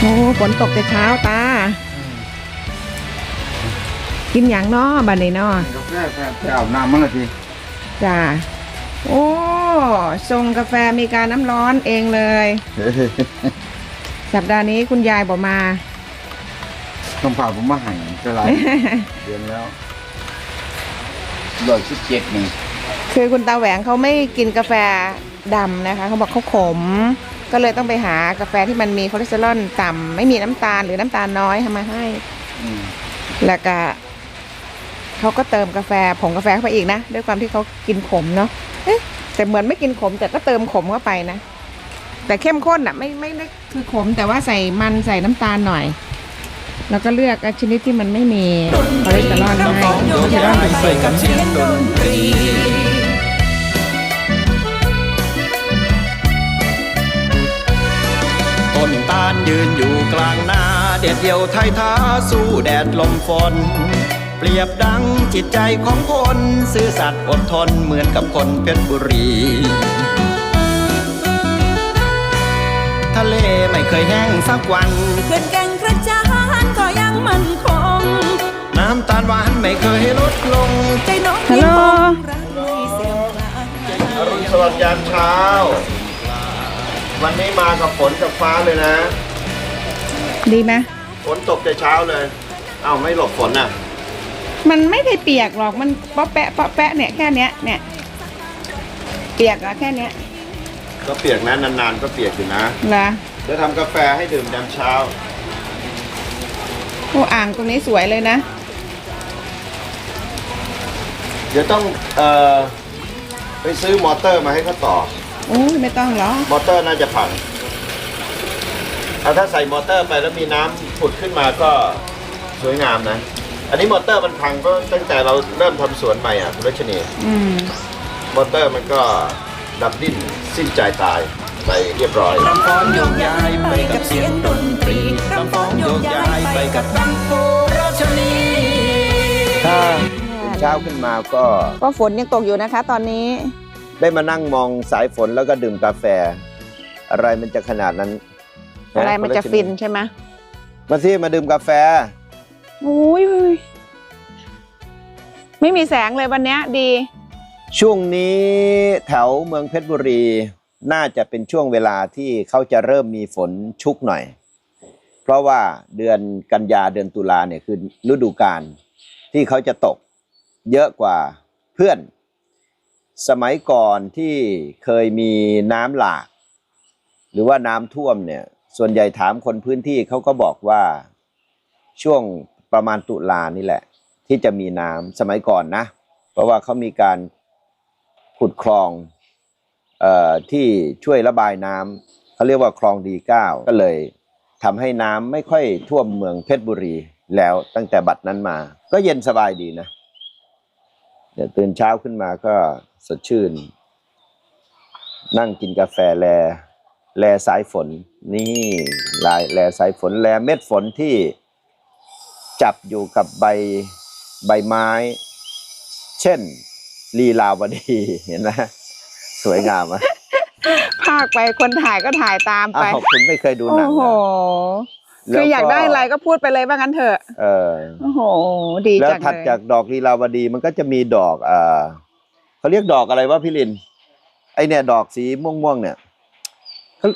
โอ้ฝนตกแต่เช้าตา กินอย่างน้อบันนี้น้อกาแฟแฟไปอาบน้ำมั้งละทีจ้าโอ้ทรงกาแฟมีการน้ำร้อนเองเลย สัปดาห์นี้คุณยายบอกมาต้องพาผมมาใหันจะไรเดือนแล้วร้อยสิบเจ็ดนี่ คือคุณตาแหวงเขาไม่กินกาแฟดำนะคะเขาบอกเขาขม ก็เลยต้องไปหากาแฟที่มันมีคอเลสเตอรอลต่ำไม่มีน้ำตาลหรือน้ำตาลน้อยทำมาให้อืมแล้วก็เขาก็เติมกาแฟผงกาแฟเข้าไปอีกนะ ด้วยความที่เขากินขมเนาะเอ๊ะแต่เหมือนไม่กินขมแต่ก็เติมขมเข้าไปนะ แต่เข้มข้นอะไม่ไม่ได้คือขมแต่ว่าใส่มันใส่น้ำตาลหน่อย แล้วก็เลือกชนิดที่มันไม่มีคอเลสเตอรอลให้คอเลสเตอรอลเป็นไปกับเสียงดนตรี ต้นตาลยืนอยู่กลางนาเด็ดเดี่ยวไทยท้าสู้แดดลมฝน เปรียบดังจิตใจของคน ซื่อสัตย์อดทนเหมือนกับคนเพชรบุรี ทะเลไม่เคยแห้งสักวันเพื่อนแก่งกระจานก็ยังมั่นคง น้ำตาลหวานไม่เคยลดลง ใจน้องฮัลโหล รักไม่เสื่อมคลาย อรุณสวัสดิ์ยามเช้า วันนี้มากับฝนกับฟ้าเลยนะ ดีไหมฝนตกแต่เช้าเลย เอ้าไม่หลบฝนน่ะ มันไม่ได้เปียกหรอก มันเปาะแปะเปาะแปะเนี่ยแค่เนี้ยเนี่ย เปียกอะแค่เนี้ยก็เปียกนะนานๆก็เปียกอยู่นะเหรอเดี๋ยวทำกาแฟให้ดื่มยามเช้า โอ้อ่างตรงนี้สวยเลยนะ เดี๋ยวต้องเอ่อไปซื้อมอเตอร์มาให้เขาต่อโอ้ยไม่ต้องหรอกมอเตอร์น่าจะพังเอาถ้าใส่มอเตอร์ไปแล้วมีน้ำผุดขึ้นมาก็สวยงามนะ อันนี้มอเตอร์มันพังก็ตั้งแต่เราเริ่มทำสวนใหม่อะคุณรัชนีอืมมอเตอร์มันก็ดับดิ้นสิ้นใจตายไปเรียบร้อย รำฟ้อนโยกย้ายไปกับเสียงดนตรีรำฟ้อนโยกย้ายไปกับดังโพราชนี ถ้าเช้าขึ้นมาก็ ก็ฝนยังตกอยู่นะคะ ตอนนี้ ได้มานั่งมองสายฝนแล้วก็ดื่มกาแฟ อะไรมันจะขนาดนั้นอะไรมันจะฟินใช่ไหมมาสิมาดื่มกาแฟโอ้ยไม่มีแสงเลยวันเนี้ยดี ช่วงนี้แถวเมืองเพชรบุรี น่าจะเป็นช่วงเวลาที่เขาจะเริ่มมีฝนชุกหน่อย เพราะว่าเดือนกันยาเดือนตุลาเนี่ยคือฤดูกาลที่เขาจะตกเยอะกว่าเพื่อน สมัยก่อนที่เคยมีน้ำหลาก หรือว่าน้ำท่วมเนี่ย ส่วนใหญ่ถามคนพื้นที่เขาก็บอกว่าช่วงประมาณตุลานี่แหละ ที่จะมีน้ำสมัยก่อนนะ เพราะว่าเขามีการขุดคลองเอ่อที่ช่วยระบายน้ำเขาเรียกว่าคลองดีเก้าก็เลยทำให้น้ำไม่ค่อยท่วมเมืองเพชรบุรีแล้วตั้งแต่บัดนั้นมา ก็เย็นสบายดีนะ เดี๋ยวตื่นเช้าขึ้นมาก็สดชื่น นั่งกินกาแฟแล แลสายฝน นี่ลายแลสายฝนแลเม็ดฝนที่จับอยู่กับใบใบไม้ เช่น ลีลาวดีเห็นไหมสวยงามอะภาคไปคนถ่ายก็ถ่ายตามไปอ้าวคุณไม่เคยดูหโอ้นังโหเหรอ คืออยากได้อะไรก็พูดไปเลยว่างั้นเถอะเออโอ้โหดีแล้วจังถัดเลยจากดอกลีลาวดีมันก็จะมีดอกเอ่อเขาเรียกดอกอะไรวะพี่ลิน ไอเนี่ย ดอกสีม่วงๆเนี่ยเขา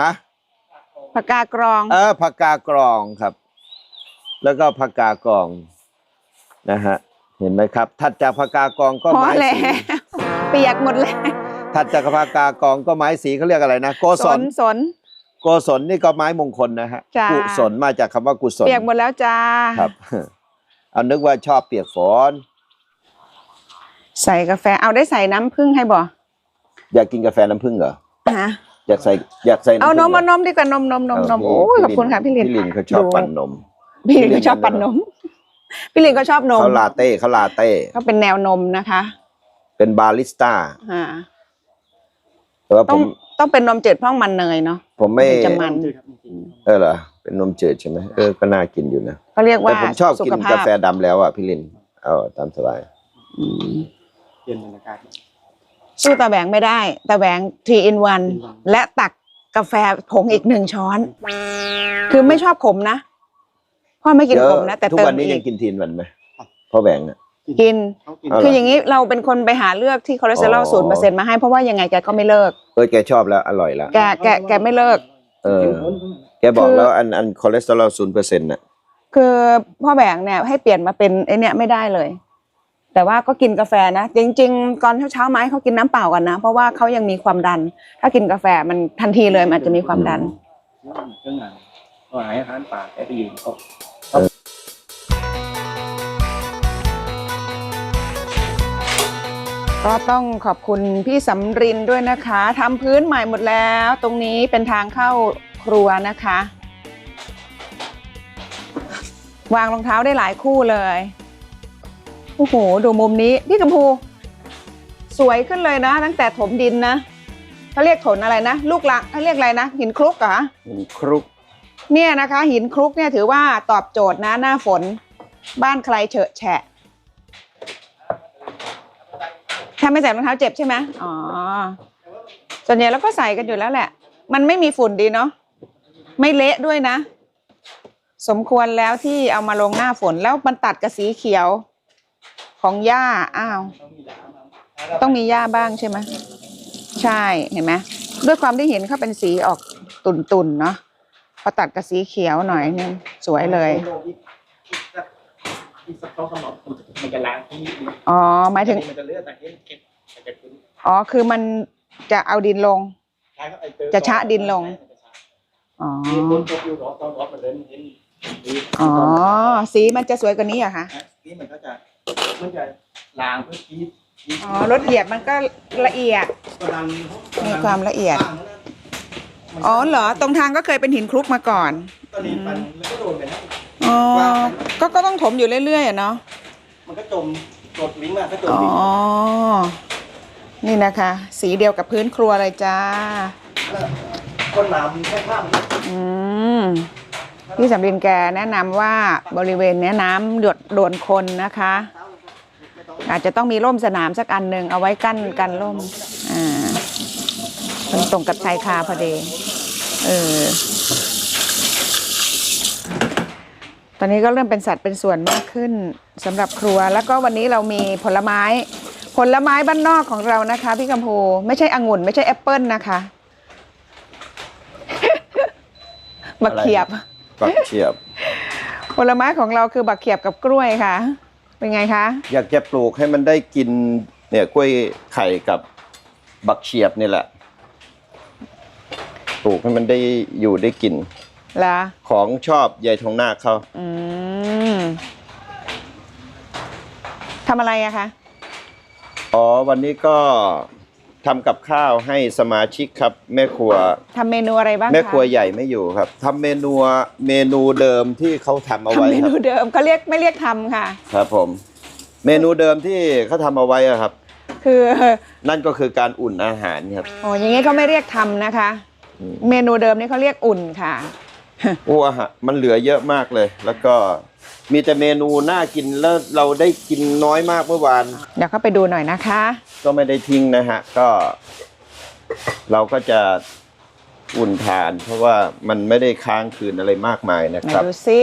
ฮะปากกากรอง เออผักกากรองครับ แล้วก็ผักกากรองนะฮะเห็นไหมครับ ถัดจากผักกากรองก็พอไม้แล้วสีเปียกหมดแล้วถัดจากผักกากรองก็ไม้สีเขาเรียกอะไรนะโกศสลนสน โกศลนี่ก็ไม้มงคลนะฮะจ้า กุศลมาจากคำว่ากุศลเปียกหมดแล้วจ้า ครับ เอานึกว่าชอบเปียกฝนใส่กาแฟเอาได้ใส่น้ำผึ้งให้บ่อยากกินกาแฟน้ำผึ้งเหรอฮะอยากใส่อยากใส่ำเอาผึ้งนมหรมานมดีกว่านมนมนมนมเโอ้ยขอบคุณค่ะพี่ลินพี่ลินเขาชอบดูปั่นนม พี่ลินก็ชอบปั่นนม พี่ลินก็ชอบนมเขาลาเต้เขาลาเต้ก็เป็นแนวนมนะคะเป็นบาริสต้าอ่า แต่ว่าผต้องม ต้องเป็นนมจืดพ่องมันเนยเนาะผมไม่ถึงจะมัน เออเหรอเป็นนมจืดใช่ไหมเออก็น่ากินอยู่นะเขาเรียกแต่ว่าผมชอบสุกินขภาพกาแฟดำแล้วอะพี่ลินเอาตามสบายอืมเปลี่ยนบรรยากาศสู้ตาแหวงไม่ได้ตาแหวง3 in 1และตักกาแฟผงอีกหนึ่งช้อน คือไม่ชอบขมนะพ่อไม่กินเดี๋ยวขมนะแต่ทุกเติมวันนี้อียังกกินทีนวันไหมพ่อแหวงอะ กินเขากินเอาเหรคืออย่างนี้เราเป็นคนไปหาเลือกที่คอเลสเตอรอลอ๋ศูนย์เปอร์เซ็นอต์มาให้เพราะว่ายังไงแกก็ไม่เลิกเออแกชอบแล้วอร่อยแล้วแกแกแกไม่เลิก เออ แกบอกแล้วอันอันคอเลสเตอรอลศูนย์เปอร์เซ็นต์น่ะคือพ่อแบงเนี่ยให้เปลี่ยนมาเป็นไอเนี่ยไม่ได้เลย แต่ว่าก็กินกาแฟนะ จริงๆก่อนเช้าๆไหมาให้เขากินน้ำเปล่ากันนะ เพราะว่าเขายังมีความดัน ถ้ากินกาแฟมันทันทีเลยมันอาจจะมีความดันเครื่องงานก็หายอาหารป่าแกไปยืนเก็ต้องขอบคุณพี่สำรินด้วยนะคะทำพื้นใหม่หมดแล้ว ตรงนี้เป็นทางเข้าครัวนะคะ วางรองเท้าได้หลายคู่เลยโอ้โหดูมุมนี้พี่กัมพู สวยขึ้นเลยนะ ตั้งแต่ถมดินนะเขาเรียกถนอะไรนะ ลูกละเขาเรียกอะไรนะหินคลุกเหรอมันครุก เนี่ยนะคะ หินคลุกเนี่ยถือว่าตอบโจทย์นะหน้าฝน บ้านใครเฉอะแฉะ ถ้าไม่ใส่รองเท้าเจ็บใช่ไหมอ๋อ ส่วนใหญ่เราก็ใส่กันอยู่แล้วแหละ มันไม่มีฝุ่นดีเนาะ ไม่เละด้วยนะ สมควรแล้วที่เอามาลงหน้าฝนแล้วมันตัดกับสีเขียวของหญ้า อ้าว ต้องมีหญ้าบ้างใช่ไหมใช่ เห็นไหมด้วยความที่เห็นเขาเป็นสีออกตุ่นๆเนาะ พอตัดกับสีเขียวหน่อยนึงสวยเลย อีกสักสองสามรอบมันจะล้างที่อ๋อหมายถึง มันจะเลือดแต่เห็นเก็บมันจะขึ้นอ๋อ คือมันจะเอาดินลงใช่ครับไอ้เจอจะชะดินลง อ๋อ มีคนตกอยู่รอบตอนรอบมันเดินเห็นอ๋อ สีมันจะสวยกว่านี้เหรอะคะ นี่มันก็จะมันจะล้างเพื่อคีดอ๋อ รถเหยียบมันก็ละเอียด กำลังมีความละเอียด อ๋อเหรอ ตรงทางก็เคยเป็นหินคลุกมาก่อน ตอนนี้มันแล้วก็โดนไปนะอ๋อ ก็ก็ต้องถมอยู่เรื่อยๆอะเนาะ มันก็จมกดลิงก์มาก็จมอ๋อ ลิงก์นี่นะคะ สีเดียวกับพื้นครัวเลยจ้าก้นน้ำแค่ข้ามอืมพี่สำรินแกแนะนำว่าบริเวณเนี้ยน้ำหยดโดนคนนะคะ อาจจะต้องมีร่มสนามสักอันหนึ่งเอาไว้กั้นกันร่ม อ่ามันตรงกับชายคาพอดี เออ ตอนนี้ก็เริ่มเป็นสัตว์เป็นส่วนมากขึ้นสำหรับครัว แล้วก็วันนี้เรามีผลไม้ ผลไม้บ้านนอกของเรานะคะ พี่กัมพูไม่ใช่องุ่น ไม่ใช่แอปเปิลนะคะมะเขียบปักเฉียบ ผลไม้ของเราคือบักเขียบกับกล้วยค่ะ เป็นไงคะ อยากจะปลูกให้มันได้กินเนี่ยกล้วยไข่กับบักเฉียบนี่แหละ ปลูกให้มันได้อยู่ได้กิน ล่ะของชอบยายทองนาคเขาอืมทำอะไรอะคะอ๋อวันนี้ก็ทำกับข้าวให้สมาชิกครับ แม่ครัว ทำเมนูอะไรบ้างคะแม่ครัวใหญ่ไม่อยู่ครับทำเมนูเมนูเดิมที่เขาทำเอาทำไว้เมครันูบเดิมเขาเรียกไม่เรียกทำค่ะ ครับผม เมนูเดิมที่เขาทำเอาไว้อะครับ คือนั่นก็คือการอุ่นอาหารครับ โอ้อยางงี้เขาไม่เรียกทำนะคะอืมเมนูเดิมนี่เขาเรียกอุ่นค่ะ โอ้อาหารมันเหลือเยอะมากเลย แล้วก็มีแต่เมนูน่ากินแล้วเราได้กินน้อยมากเมื่อวาน เดี๋ยวเข้าไปดูหน่อยนะคะ ก็ไม่ได้ทิ้งนะฮะ ก็ เราก็จะอุ่นทาน เพราะว่ามันไม่ได้ค้างคืนอะไรมากมายนะไหนครับ ดูซิ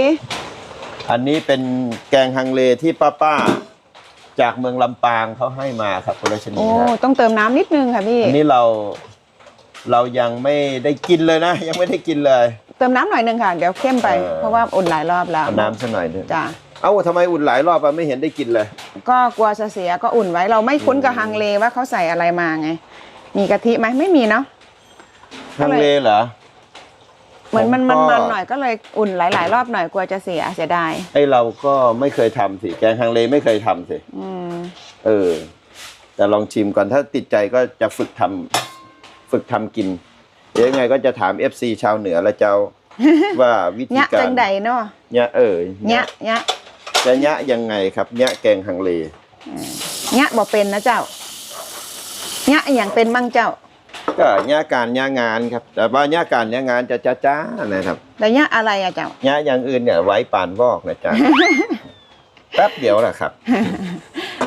อันนี้เป็นแกงฮังเลที่ป้าป้าๆจากเมืองลำปางเขาให้มาครับคุณรัชนีโอ้ฮะ ต้องเติมน้ำนิดนึงค่ะพี่ อันนี้เราเรายังไม่ได้กินเลยนะ ยังไม่ได้กินเลย เติมน้ำหน่อยนึงค่ะ เดี๋ยวเข้มไป เออ เพราะว่าอุ่นหลายรอบแล้วเอาน้ำสักหน่อยหนึงจ้ะเอ้าทำไมอุ่นหลายรอบอะไม่เห็นได้กินเลย ก็กลัวจะเสียก็อุ่นไว้เราไม่คุ้นกับฮังเลว่าเขาใส่อะไรมาไง มีกะทิไหมไม่มีเนาะฮังเลเหรอ เหมือนมันผมมันก็ มันหน่อยก็เลยอุ่นหลาย ๆ รอบหน่อยกลัวจะเสียเสียดายไอเราก็ไม่เคยทำสิ แกงฮังเลไม่เคยทำสิ อืมเออ แต่ลองชิมก่อนถ้าติดใจก็จะฝึกทำฝึกทำกิน เดี๋ยวยังไงก็จะถาม FC ชาวเหนือละเจ้าว่าวิธียะการจังใดเนาะยะเออยะยะจะยะยังไงครับยะแกงฮังเลยะบอกเป็นนะเจ้ายะอหย่างเป็นมั่งเจ้า ก็ยะการยะงานครับ แต่ว่ายะการยะงานจะจ้าจ้าๆนะครับแต่ยะอะไรอะเจ้ายะอย่างอื่นเนี่ยไว้ปานวอกนะจ๊ะ แป๊บเดียวแหละครับ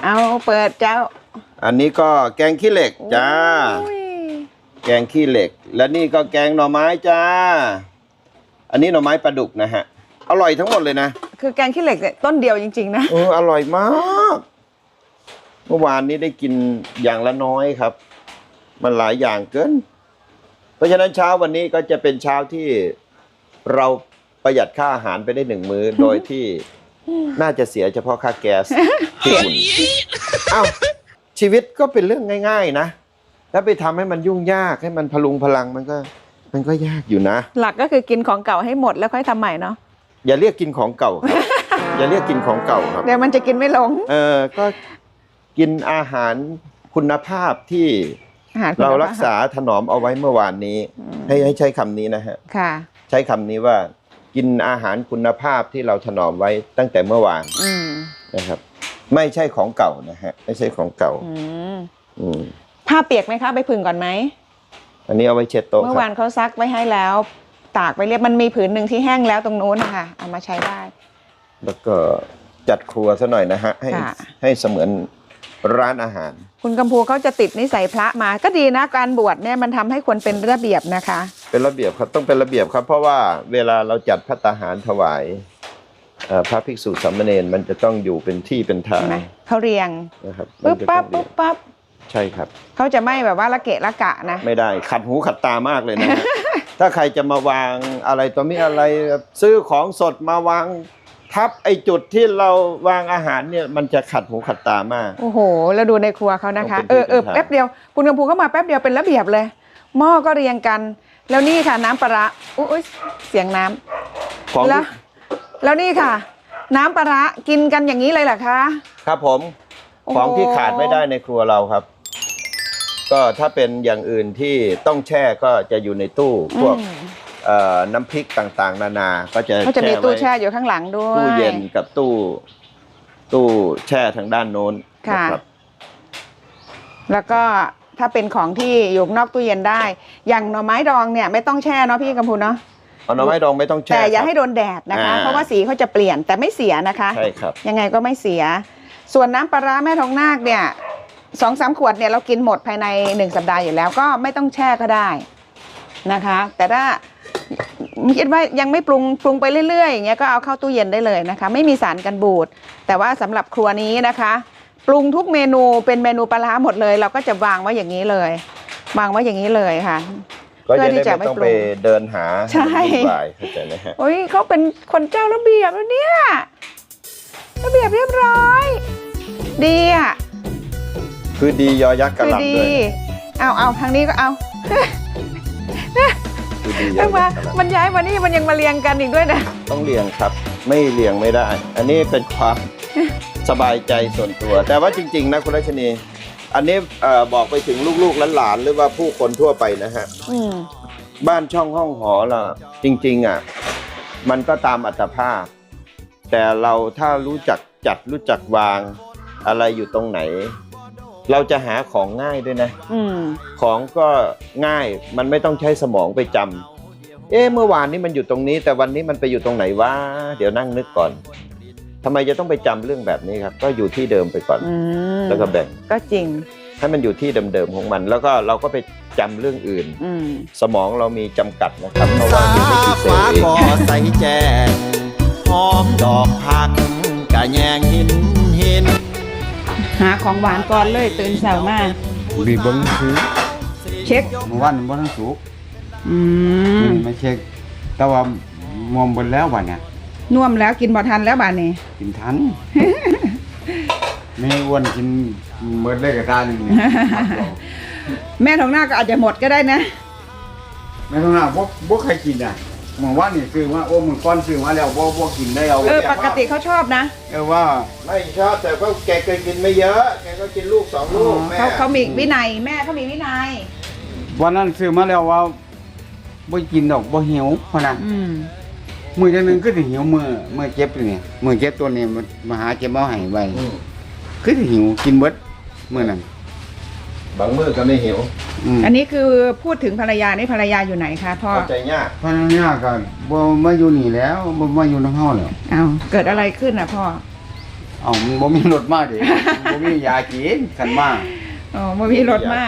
เอาเปิดเจ้าอันนี้ก็แกงขี้เหล็กจ้า อุ้ย แกงขี้เหล็ก และนี่ก็แกงหน่อไม้จ้า อันนี้หน่อไม้ปลาดุกนะฮะ อร่อยทั้งหมดเลยนะ คือแกงขี้เหล็กเนี่ยต้นเดียวจริงๆนะ เอออร่อยมาก เมื่อวานนี้ได้กินอย่างละน้อยครับ มันหลายอย่างเกิน เพราะฉะนั้นเช้าวันนี้ก็จะเป็นเช้าที่เราประหยัดค่าอาหารไปได้หนึ่งมือ้อ โดยที่น่าจะเสียเฉพาะค่าแก๊สที่อุ่นอ้าวชีวิตก็เป็นเรื่องง่าย ๆ นะ แล้วไปทำให้มันยุ่งยากให้มันพลุงพลังมันก็มันก็ยากอยู่นะ หลักก็คือกินของเก่าให้หมดแล้วค่อยทำใหม่เนาะอย่าเรียกกินของเก่าครับอย่าเรียกกินของเก่าครับเดี๋ยวมันจะกินไม่ลง เออก็กินอาหารคุณภาพที่อาหารคุณเราภพรักษาถนอมเอาไว้เมื่อวานนี้ ให้ให้ใช้คำนี้นะฮะค่ะ ใช้คำนี้ว่ากินอาหารคุณภาพที่เราถนอมไว้ตั้งแต่เมื่อวานอืมนะครับ ไม่ใช่ของเก่านะฮะไม่ใช่ของเก่า อืมอืม ผ้าเปียกไหมคะ ไปผึ่งก่อนไหม อันนี้เอาไว้เช็ดโต๊ะเมื่อครัวานบเขาซักไว้ให้แล้ว ตากไปเรียบมันมีผืนหนึ่งที่แห้งแล้วตรงนู้นนะคะเอามาใช้ได้ แล้วก็จัดครัวซะหน่อยนะฮะ ให้ค่ะ ให้เสมือนร้านอาหาร คุณกำพูเขาจะติดนิสัยพระมา ก็ดีนะการบวชเนี่ยมันทำให้คนเป็นระเบียบนะคะ เป็นระเบียบครับต้องเป็นระเบียบครับ เพราะว่าเวลาเราจัดพัตตาหารถวายเอ่อพระภิกษุสามเณรมันจะต้องอยู่เป็นที่เป็นทางเห็นไหมเขาเรียงนะครับปุ๊บมันจะปั๊บต้องเรียปุ๊งบปั๊บ ใช่ครับ เขาจะไม่แบบว่าละเกะละกะนะ ไม่ได้ขัดหูขัดตามากเลยนะฮะ ถ้าใครจะมาวางอะไรตัวมีอะไรซื้อของสดมาวางทับไอ้จุดที่เราวางอาหารเนี่ยมันจะขัดหูขัดตามาก โอ้โห แล้วดูในครัวเขานะคะต้องเอเป็นอเออที่เป็นทางแป๊บเดียว คุณกำพูเข้ามาแป๊บเดียวเป็นระเบียบเลย หม้อก็เรียงกัน แล้วนี่ค่ะน้ำปลาร้าอุ๊ยอุ๊ยเสียงน้ำของแล้วแล้วนี่ค่ะ น้ำปลาร้ากินกันอย่างนี้เลยเหรอคะ ครับผมโอ้โหของที่ขาดไม่ได้ในครัวเราครับ ก็ถ้าเป็นอย่างอื่นที่ต้องแช่ก็จะอยู่ในตู้พวกอืมเอ่อน้ำพริกต่างๆ นานา ก็จะเขาจะมีตู้ไว้แช่อยู่ข้างหลังด้วย ตู้เย็นกับตู้ ตู้แช่ทางด้านโน้นค่ะ นะครับ แล้วก็ถ้าเป็นของที่อยู่นอกตู้เย็นได้ อย่างหน่อไม้ดองเนี่ยไม่ต้องแช่เนาะพี่กำพูเนาะ เอาหน่อไม้ดองไม่ต้องแช่แต่อย่าครับ ให้โดนแดดนะคะ อ่า เพราะว่าสีเขาจะเปลี่ยนแต่ไม่เสียนะคะ ใช่ครับ ยังไงก็ไม่เสีย ส่วนน้ำปลาร้าแม่ทองนาคเนี่ย สองสามขวดเนี่ยเรากินหมดภายในหนึ่งสัปดาห์อยู่แล้วก็ไม่ต้องแช่ก็ได้นะคะ แต่ถ้าคิดว่ายังไม่ปรุงปรุงไปเรื่อยๆอย่างเงี้ยก็เอาเข้าตู้เย็นได้เลยนะคะ ไม่มีสารกันบูด แต่ว่าสำหรับครัวนี้นะคะ ปรุงทุกเมนูเป็นเมนูปลาร้าหมดเลย เราก็จะวางไว้อย่างนี้เลยวางไว้อย่างนี้เลยค่ะก็เพื่จะอที่ได้จะไม่ต้องไม่ปรุไปงเดินหาใช่ห้มันวุ่นวายเข้าใจไหมฮะโอ้ยเขาเป็นคนเจ้าระเบียบแล้วเนี่ยระเบียบเรียบร้อย ดีอะ คือดียอยักษ์กระคือหลำดี ด้วยเอาเอาทางนี้ก็เอาคือดียอเอ้ยัยกษ์มากระหลมันย้ายมานี่มันยังมาเรียงกันอีกด้วยนะำต้องเลี้ยงครับ ไม่เลี้ยงไม่ได้ อันนี้เป็นความสบายใจส่วนตัว แต่ว่าจริง ๆ นะคุณรัชนี อันนี้เอ่อบอกไปถึงลูกๆหลานๆหรือว่าผู้คนทั่วไปนะฮะ อืมบ้านช่องห้องหอล่ะ จริง ๆ อะ มันก็ตามอัตภาพ แต่เราถ้ารู้จักจัดรู้จักวางอะไรอยู่ตรงไหน เราจะหาของง่ายด้วยนะ อืม ของก็ง่ายมันไม่ต้องใช้สมองไปจำเอ๊ะเมื่อวานนี้มันอยู่ตรงนี้ แต่วันนี้มันไปอยู่ตรงไหนวะเดี๋ยวนั่งนึกก่อนทำไมจะต้องไปจำเรื่องแบบนี้ครับ ก็อยู่ที่เดิมไปก่อน อืมแล้วก็แบ่งก็จริง ให้มันอยู่ที่เดิมๆของมัน แล้วก็เราก็ไปจำเรื่องอื่น อืม สมองเรามีจำกัดนะครับเพราะว่าสามีไม่กี่เซลฟ้าล์เองก็ใสแจ้งหอมดอกผักกะแยงหินหิน หาของหวานก่อนเลยตื่นเช้ามาบีบเบิ้งซื้อเช็คเมื่อวานบ่ทันสุกอืมไม่เช็ค แต่ว่ามอมเบนแล้ววันเนี่ยน่วมแล้วกินบ่ทันแล้วบานนี้กินทันไม่อ้วนกินเบิดเลยกับตาหนึ่งเนี่ยแม่ทองหน้าก็อาจจะหมดก็ได้นะไม่ต้องหน้าพวกพวกใครกินอะ เมื่อวานนี่ซื้อมาโอ้มึงก้อนซื้อมาแล้วบ่บ่กินได้เอาเออปกติเขาชอบนะเออว่า ไม่ชอบแต่ก็แกเคยกินไม่เยอะ แกก็กินลูกสองลูกแม่เขาเขามีวินัยแม่เขามีวินัย วันนั้นซื้อมาแล้วว่าบ่กินดอกบ่หิวพะนะอืมมือจังหนึงก็สิหิวมือมือเจ็บนี่มือเจ็บตัวนี้มันมาหาเจ็บเอาให้ไว้อืมคือสิหิวกินเบิดมื้อนั้น บางมื้อก็ไม่หิวอืมอันนี้คือพูดถึงภรรยานี่ภรรยาอยู่ไหนคะพ่อเข้าใจยากเพราะนั้นเนี่ยก็บ่มาอยู่นี่แล้วบ่มาอยู่นำเฮาแล้วเอาเกิดอะไรขึ้นอะพ่อเอ้ามันบ่มีรถมาดิบ่มียากินคันมาอ๋อมามีรถมา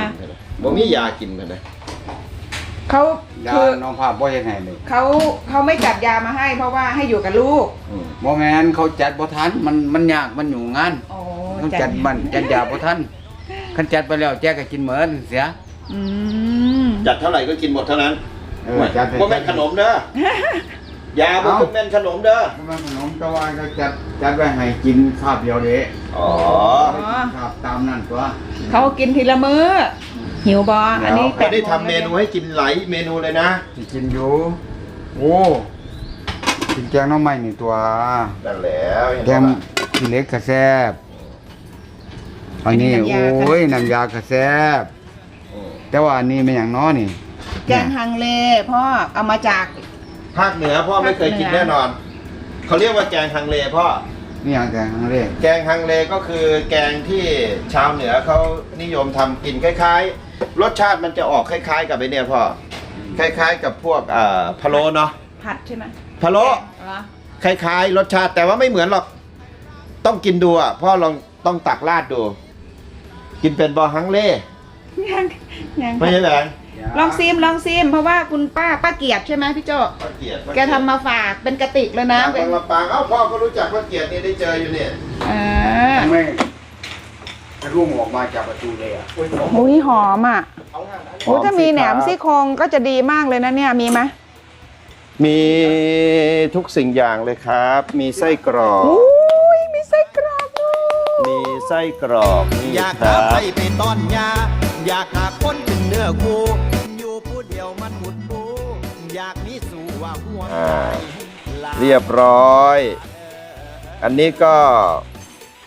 บ่มียากินกันนะเขายาคือน้องภาพบ่เฮ็ดให้เลยเขาเขาไม่จัดยามาให้ เพราะว่าให้อยู่กับลูกอืมบ่แม่นเขาจัดบ่ทันมันมันยากมันอยู่งานโอ้เขาจัดมันจัดยาบ่ทัน คันจัดไปแล้วแจกก็กินเหมือนเสีย อืมจัดเท่าไหร่ก็กินหมดเท่านั้นเออจัดบ่แม่นขนมเด้อยาบ่แม่นขนมเด้อบ่แม่นขนมแต่ว่าก็จัดจัดไว้ให้กินคาบเดียวเด้อ๋อคาบตามนั่นตัวเขากินทีละมื้อหิวบออันนี้ไม่ได้ทำเมนูให้กินหลายเมนูเลยนะสิกินอยู่โอ้กินแกงหน้องไม้นี่ตัวนั่นแล้วเห็นแกปะงล่ะขี้เหล็กก็แซ่บ อันนี้โอ้ยน้ำยาก็แซ่บอืมแต่ว่าอันนี้เป็นอย่างน้อนี่แกงฮังเลพ่อเอามาจาก ภาคเหนือพ่อไม่เคยกินภาคเหนือแน่นอน เขาเรียกว่าแกงฮังเลพ่อนี่อย่างแกงฮังเล แกงฮังเลก็คือแกงที่ชาวเหนือเขานิยมทำกินคล้าย ๆ รสชาติมันจะออกคล้าย ๆ กับไอเนี่ยพ่อคล้าย ๆ กับพวกอ่าพะโล้เนาะผัดใช่ไหมพะโล้เหรอคล้าย ๆ รสชาติแต่ว่าไม่เหมือนหรอก ต้องกินดูอะพ่อลองต้องตักราดดู กินเป็นบอฮังเลยังยังไม่ใช่แหวนลองซิมลองซิมเพราะว่าคุณป้าป้าเกียรติใช่ไหมพี่โจป้าเกียรติแกทำมาฝากเป็นกระติกเลยนะน้ำบางลำปางเอ้าพ่อก็รู้จักป้าเกียรตินี่ได้เจออยู่เนี่ยเออไม่จะร่วงออกมาจากประตูเลยอะโอ้ยโอ้ยหอมอะโอ้ถ้ามีแหนมซี่โครงก็จะดีมากเลยนะเนี่ยมีไหมมีทุกสิ่งอย่างเลยครับ มีไส้กรอก โอ้ยมีไส้กรอกด้วย มี ไส้กรอกนี่อยากคหารับไปไปต้อนยา อยากหาคนเป็นเนื้อคู่อยู่ผู้เดียวมันหุดปูอยากมีสู่ว่าหัวใจอ่า เรียบร้อย อันนี้ก็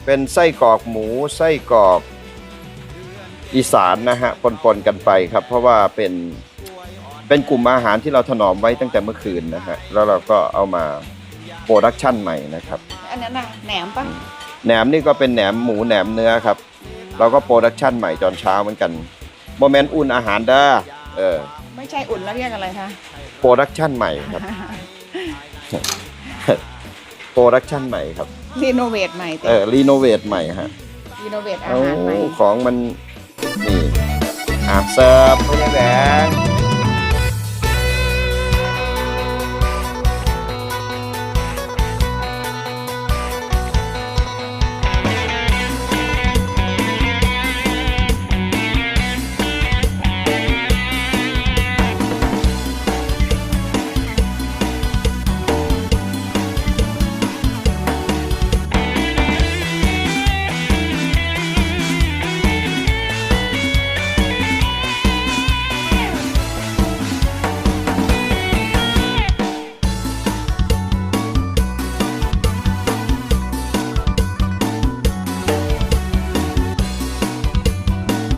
เป็นไส้กรอกหมูไส้กรอกอีสานนะฮะปนๆกันไปครับ เพราะว่าเป็นเป็นกลุ่มอาหารที่เราถนอมไว้ตั้งแต่เมื่อคืนนะฮะแล้วเราก็เอามาโปรดักชันใหม่นะครับ อันนั้นน่ะแหนมปะ แหนมนี่ก็เป็นแหนมหมูแหนมเนื้อครับ เราก็โปรดักชันใหม่ตอนเช้าเหมือนกันโมเมนต์อุ่นอาหารเด้อเออไม่ใช่อุ่นแล้วเรียกอะไรคะโปรดักชันใหม่ครับโปรดักชันใหม่ครับรีโนเวทใหม่เออรีโนเวทใหม่ฮะรีโนเวทอาเอาหารใหม่ของมันนี่อะเสิร์ฟไม่ได้แหวง